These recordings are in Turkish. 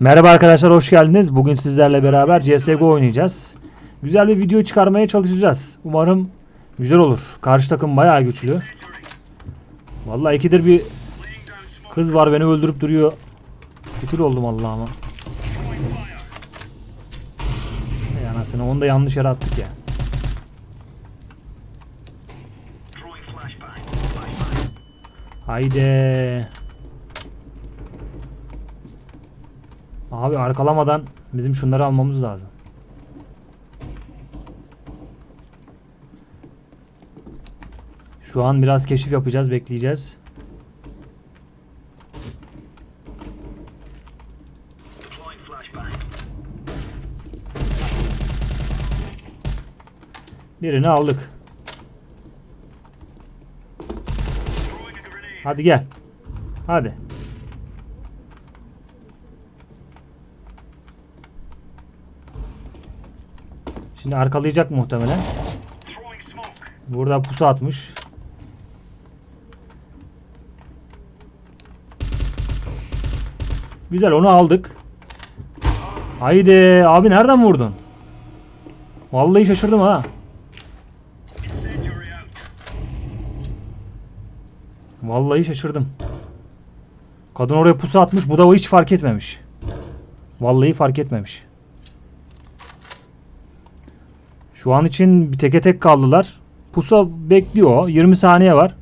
Merhaba arkadaşlar hoş geldiniz. Bugün sizlerle beraber CSGO oynayacağız. Güzel bir video çıkarmaya çalışacağız. Umarım güzel olur. Karşı takım bayağı güçlü. Vallahi ikidir bir kız var beni öldürüp duruyor. Fikir oldum Allah'ıma. Ey anasını onu da yanlış yere attık ya. Haydi. Abi arkalamadan bizim şunları almamız lazım. Şu an biraz keşif yapacağız, bekleyeceğiz. Birini aldık. Hadi gel. Hadi. Şimdi arkalayacak muhtemelen. Burada pusu atmış. Güzel onu aldık. Haydi abi nereden vurdun? Vallahi şaşırdım ha. Vallahi şaşırdım. Kadın oraya pusu atmış. Bu da hiç fark etmemiş. Vallahi fark etmemiş. Şu an için bir teke tek kaldılar. Pusa bekliyor. 20 saniye var.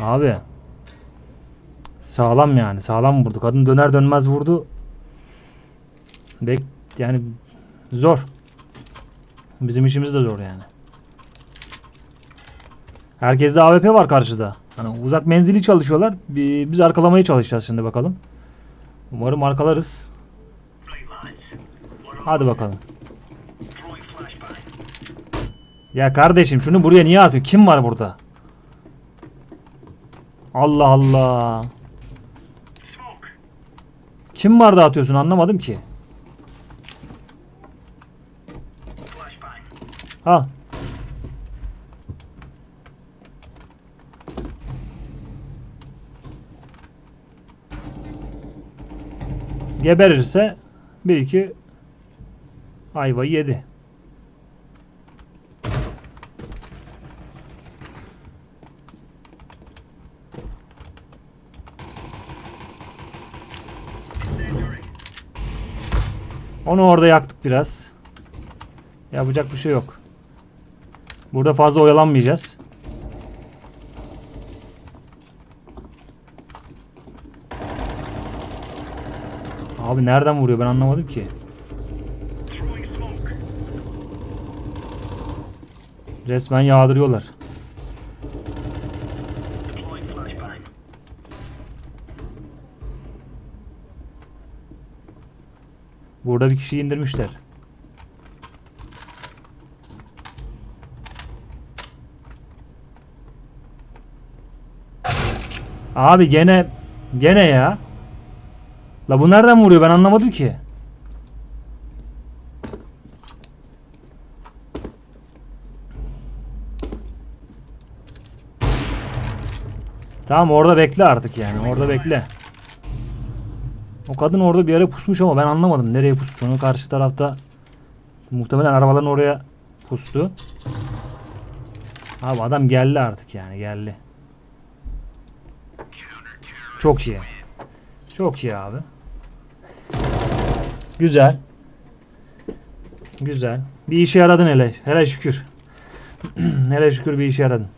Abi. Sağlam yani. Sağlam vurdu. Kadın döner dönmez vurdu. Bek yani zor. Bizim işimiz de zor yani. Herkeste AWP var karşıda. Hani uzak menzili çalışıyorlar. Bi- Biz arkalamaya çalışacağız şimdi bakalım. Umarım arkalarız. Hadi bakalım. Ya kardeşim şunu buraya niye atıyor? Kim var burada? Allah Allah. Kim var da atıyorsun anlamadım ki. Al. Geberirse bir iki ayvayı yedi. Onu orada yaktık biraz. Yapacak bir şey yok. Burada fazla oyalanmayacağız. Abi nereden vuruyor ben anlamadım ki. Resmen yağdırıyorlar. Burada bir kişi indirmişler. Abi gene gene ya. La bu nereden vuruyor ben anlamadım ki. Tamam orada bekle artık yani orada bekle. O kadın orada bir yere pusmuş ama ben anlamadım nereye pustu. karşı tarafta muhtemelen arabaların oraya pustu. Abi adam geldi artık yani geldi. Çok iyi. Çok iyi abi. Güzel. Güzel. Bir işe yaradın hele. Hele şükür. hele şükür bir işe yaradın.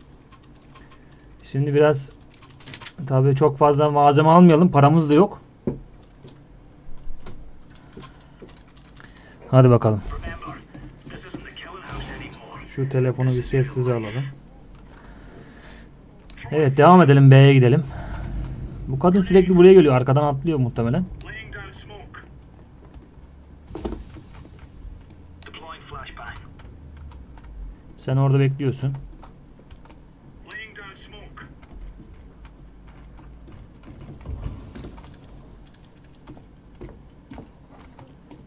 Şimdi biraz tabii çok fazla malzeme almayalım. Paramız da yok. Hadi bakalım. Şu telefonu bir sessize alalım. Evet devam edelim B'ye gidelim. Bu kadın sürekli buraya geliyor. Arkadan atlıyor muhtemelen. Sen orada bekliyorsun.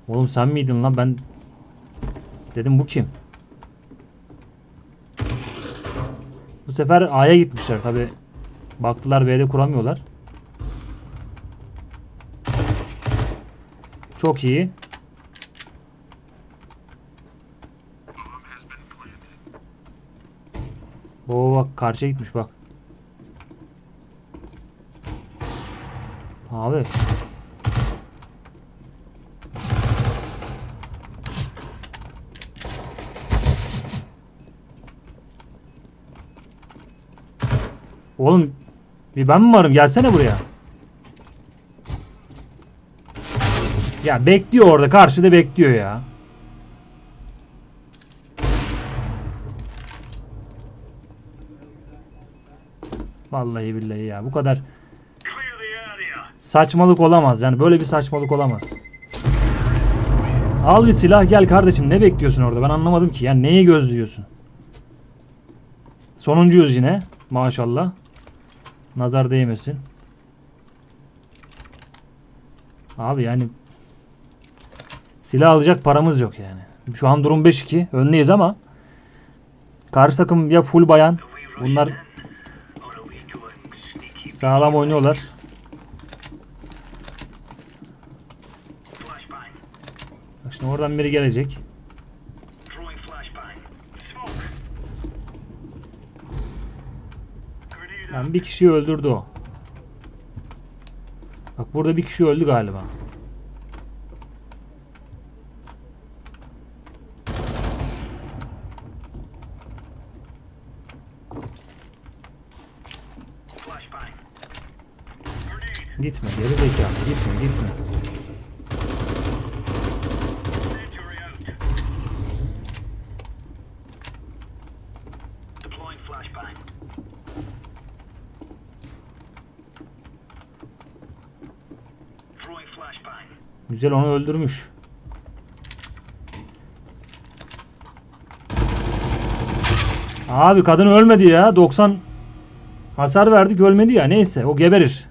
Oğlum sen miydin lan ben dedim bu kim? Bu sefer A'ya gitmişler tabi. Baktılar B'de kuramıyorlar. Çok iyi. Oo bak karşıya gitmiş bak. Abi. Oğlum bir ben mi varım? Gelsene buraya. Ya bekliyor orada. Karşıda bekliyor ya. Vallahi billahi ya. Bu kadar saçmalık olamaz. Yani böyle bir saçmalık olamaz. Al bir silah gel kardeşim. Ne bekliyorsun orada? Ben anlamadım ki. Yani neyi gözlüyorsun? Sonuncuyuz yine. Maşallah. Nazar değmesin. Abi yani silah alacak paramız yok yani. Şu an durum 5-2. Öndeyiz ama karşı takım ya full bayan. Bunlar sağlam oynuyorlar. Şimdi oradan biri gelecek. Yani bir kişiyi öldürdü o. Bak burada bir kişi öldü galiba. Gitme geri zekalı gitme gitme. Güzel onu öldürmüş. Abi kadın ölmedi ya. 90 hasar verdik ölmedi ya. Neyse o geberir.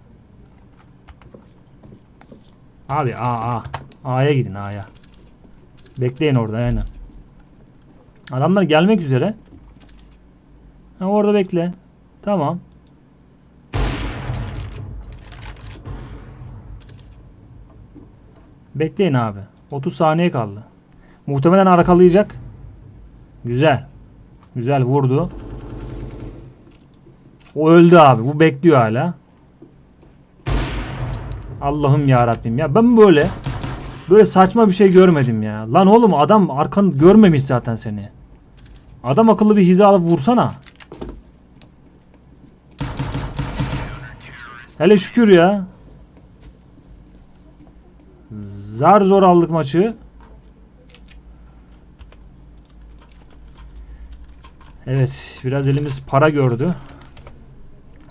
Abi A A. A'ya gidin A'ya. Bekleyin orada aynen. Adamlar gelmek üzere. Ha, orada bekle. Tamam. Bekleyin abi. 30 saniye kaldı. Muhtemelen arkalayacak. Güzel. Güzel vurdu. O öldü abi. Bu bekliyor hala. Allah'ım ya Rabbim ya. Ben böyle böyle saçma bir şey görmedim ya. Lan oğlum adam arkanı görmemiş zaten seni. Adam akıllı bir hiza alıp vursana. Hele şükür ya. Zar zor aldık maçı. Evet, biraz elimiz para gördü.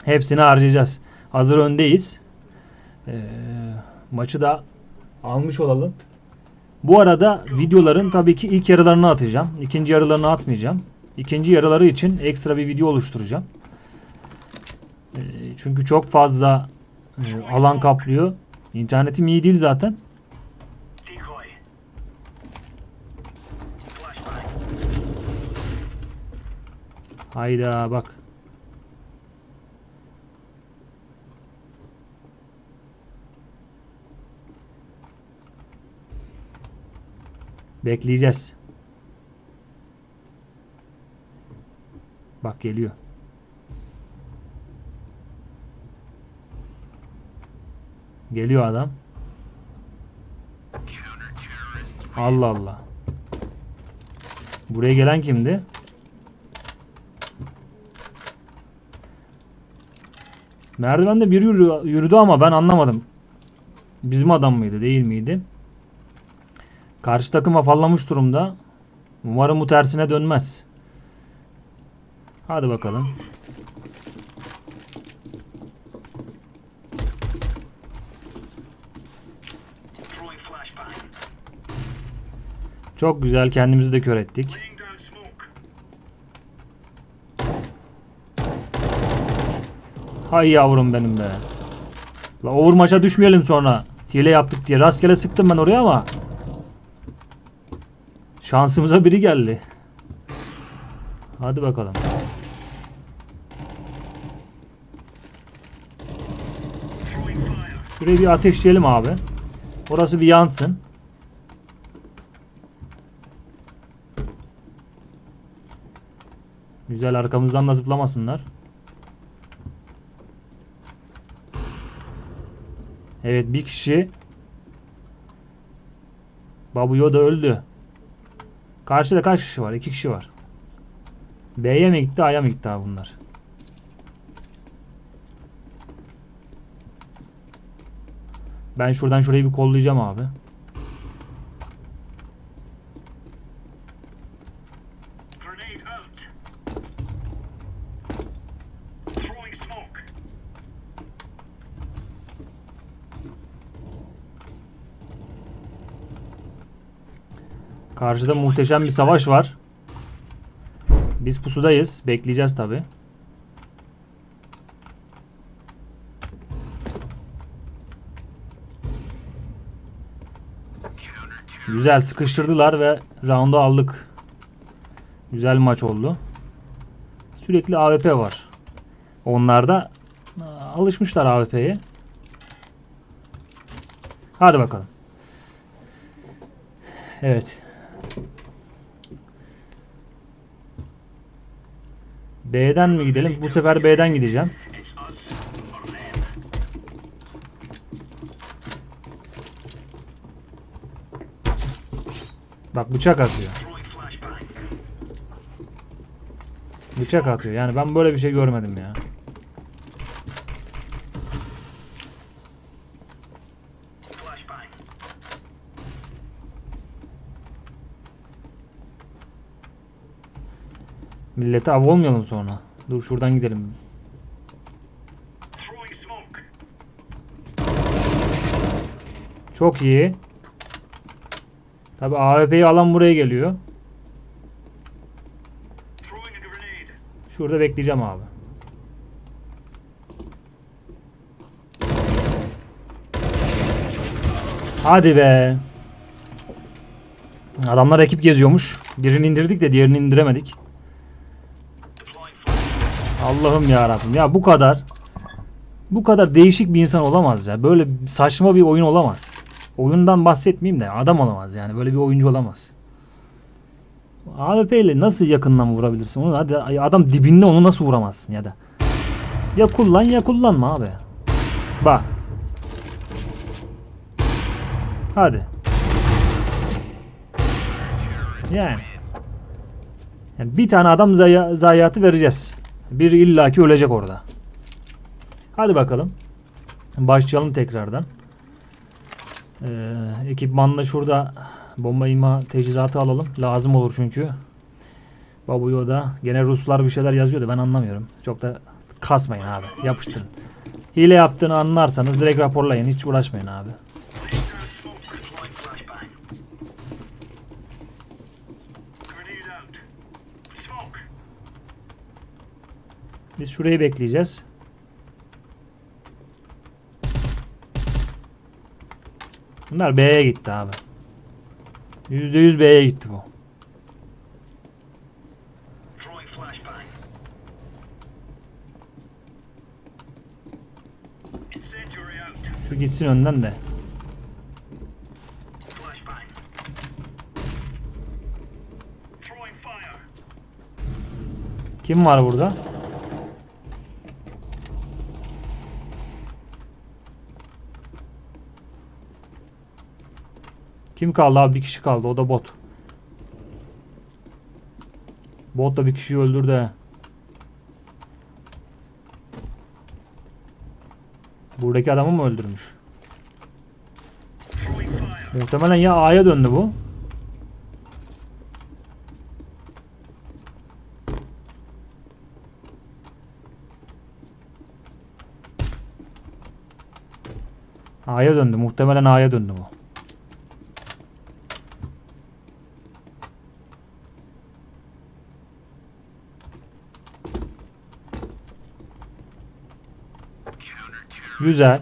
Hepsini harcayacağız. Hazır öndeyiz. Ee, maçı da almış olalım. Bu arada videoların tabii ki ilk yarılarını atacağım. İkinci yarılarını atmayacağım. İkinci yarıları için ekstra bir video oluşturacağım. Ee, çünkü çok fazla e, alan kaplıyor. İnternetim iyi değil zaten. Hayda bak. Bekleyeceğiz. Bak geliyor. Geliyor adam. Allah Allah. Buraya gelen kimdi? Merdivende biri yürü- yürüdü ama ben anlamadım. Bizim adam mıydı değil miydi? Karşı takım afallamış durumda. Umarım bu tersine dönmez. Hadi bakalım. Çok güzel kendimizi de kör ettik. Ay yavrum benim be. La overmaç'a düşmeyelim sonra. Hile yaptık diye. Rastgele sıktım ben oraya ama. Şansımıza biri geldi. Hadi bakalım. Şurayı bir ateşleyelim abi. Orası bir yansın. Güzel arkamızdan da zıplamasınlar. Evet bir kişi Babu Yoda öldü. Karşıda kaç kişi var? İki kişi var. B'ye mi gitti A'ya mı gitti abi bunlar? Ben şuradan şurayı bir kollayacağım abi. Karşıda muhteşem bir savaş var. Biz pusudayız. Bekleyeceğiz tabi. Güzel sıkıştırdılar ve round'u aldık. Güzel maç oldu. Sürekli AWP var. Onlar da alışmışlar AWP'ye. Hadi bakalım. Evet. B'den mi gidelim? Bu sefer B'den gideceğim. Bak bıçak atıyor. Bıçak atıyor. Yani ben böyle bir şey görmedim ya. Millete av olmayalım sonra. Dur şuradan gidelim. Çok iyi. Tabi AWP'yi alan buraya geliyor. Şurada bekleyeceğim abi. Hadi be. Adamlar ekip geziyormuş. Birini indirdik de diğerini indiremedik. Allah'ım ya Rabbim. Ya bu kadar bu kadar değişik bir insan olamaz ya. Böyle saçma bir oyun olamaz. Oyundan bahsetmeyeyim de adam olamaz yani. Böyle bir oyuncu olamaz. AWP ile nasıl yakından vurabilirsin onu? Hadi adam dibinde onu nasıl vuramazsın ya da. Ya kullan ya kullanma abi. Bak. Hadi. Yani. Yani bir tane adam zaya- zayiatı vereceğiz. Biri illaki ölecek orada. Hadi bakalım. Başlayalım tekrardan. Ee, ekipmanla şurada bomba imha teçhizatı alalım. Lazım olur çünkü. Babu Yoda. Gene Ruslar bir şeyler yazıyordu. Ben anlamıyorum. Çok da kasmayın abi. Yapıştırın. Hile yaptığını anlarsanız direkt raporlayın. Hiç uğraşmayın abi. Biz şurayı bekleyeceğiz. Bunlar B'ye gitti abi. %100 B'ye gitti bu. Şu gitsin önden de. Kim var burada? Kim kaldı abi? Bir kişi kaldı. O da bot. Bot da bir kişiyi öldürdü. Buradaki adamı mı öldürmüş? Muhtemelen ya A'ya döndü bu. A'ya döndü. Muhtemelen A'ya döndü bu. Güzel.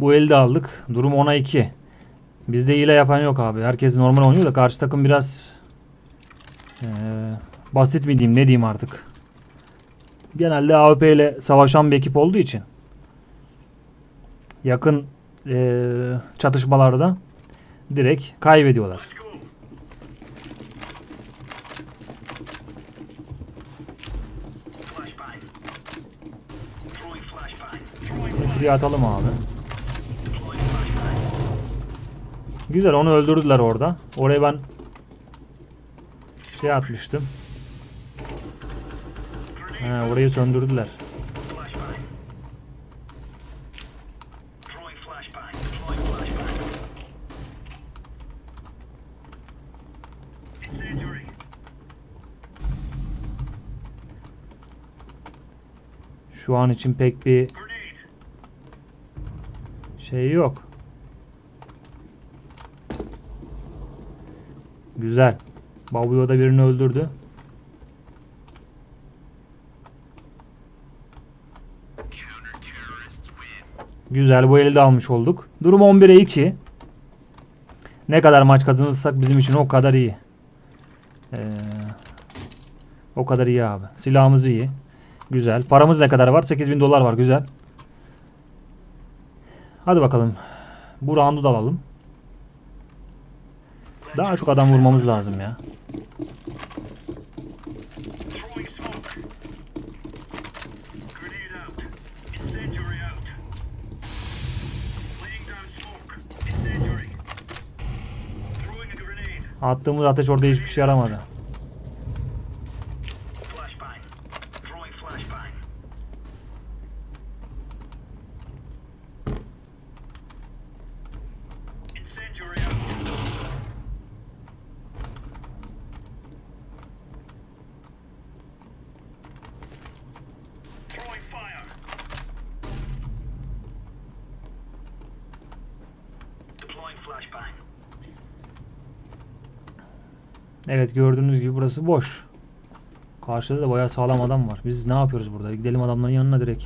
Bu elde aldık. Durum 10'a 2. Bizde hile yapan yok abi. Herkes normal oynuyor da karşı takım biraz eee, basit mi diyeyim ne diyeyim artık. Genelde AWP ile savaşan bir ekip olduğu için yakın eee, çatışmalarda direkt kaybediyorlar. Bir atalım abi. Güzel onu öldürdüler orada. Oraya ben şey atmıştım. He, orayı söndürdüler. Şu an için pek bir şey yok. Güzel. Babuyo da birini öldürdü. Güzel bu eli de almış olduk. Durum 11'e 2. Ne kadar maç kazanırsak bizim için o kadar iyi. Ee, o kadar iyi abi. Silahımız iyi. Güzel. Paramız ne kadar var? 8000 dolar var. Güzel. Hadi bakalım. Bu roundu da alalım. Daha çok adam vurmamız lazım ya. Attığımız ateş orada hiçbir şey yaramadı. Evet gördüğünüz gibi burası boş. Karşıda da bayağı sağlam adam var. Biz ne yapıyoruz burada? Gidelim adamların yanına direkt.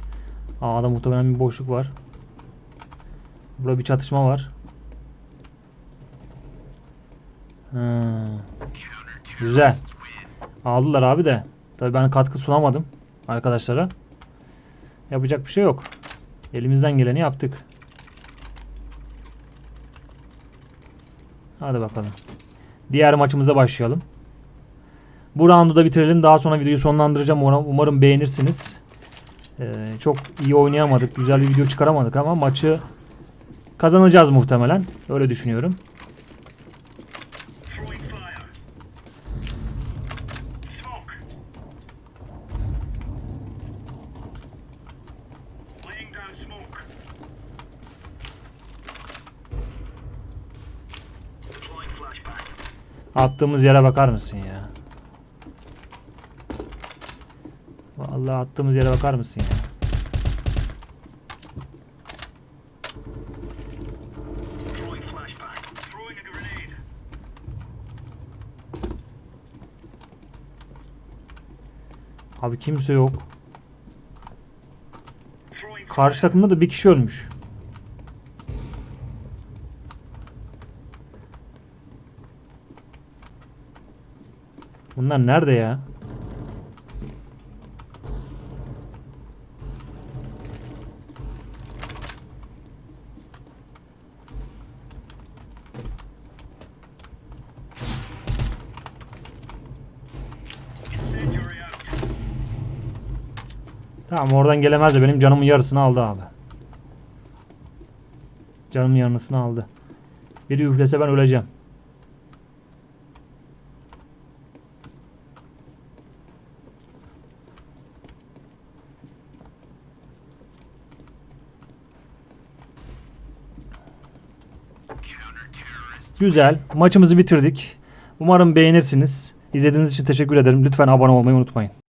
A'da muhtemelen bir boşluk var. Burada bir çatışma var. Hmm. Güzel. Aldılar abi de. Tabii ben katkı sunamadım arkadaşlara. Yapacak bir şey yok. Elimizden geleni yaptık. Hadi bakalım. Diğer maçımıza başlayalım. Bu roundu da bitirelim. Daha sonra videoyu sonlandıracağım. Umarım- beğenirsiniz. Ee, çok iyi oynayamadık. Güzel bir video çıkaramadık ama maçı kazanacağız muhtemelen. Öyle düşünüyorum. Attığımız yere bakar mısın ya? Vallahi attığımız yere bakar mısın ya? Abi kimse yok. Karşı takımda da bir kişi ölmüş. Bunlar nerede ya? Tamam oradan gelemez de benim canımın yarısını aldı abi. Canımın yarısını aldı. Biri üflese ben öleceğim. Güzel. Maçımızı bitirdik. Umarım beğenirsiniz. İzlediğiniz için teşekkür ederim. Lütfen abone olmayı unutmayın.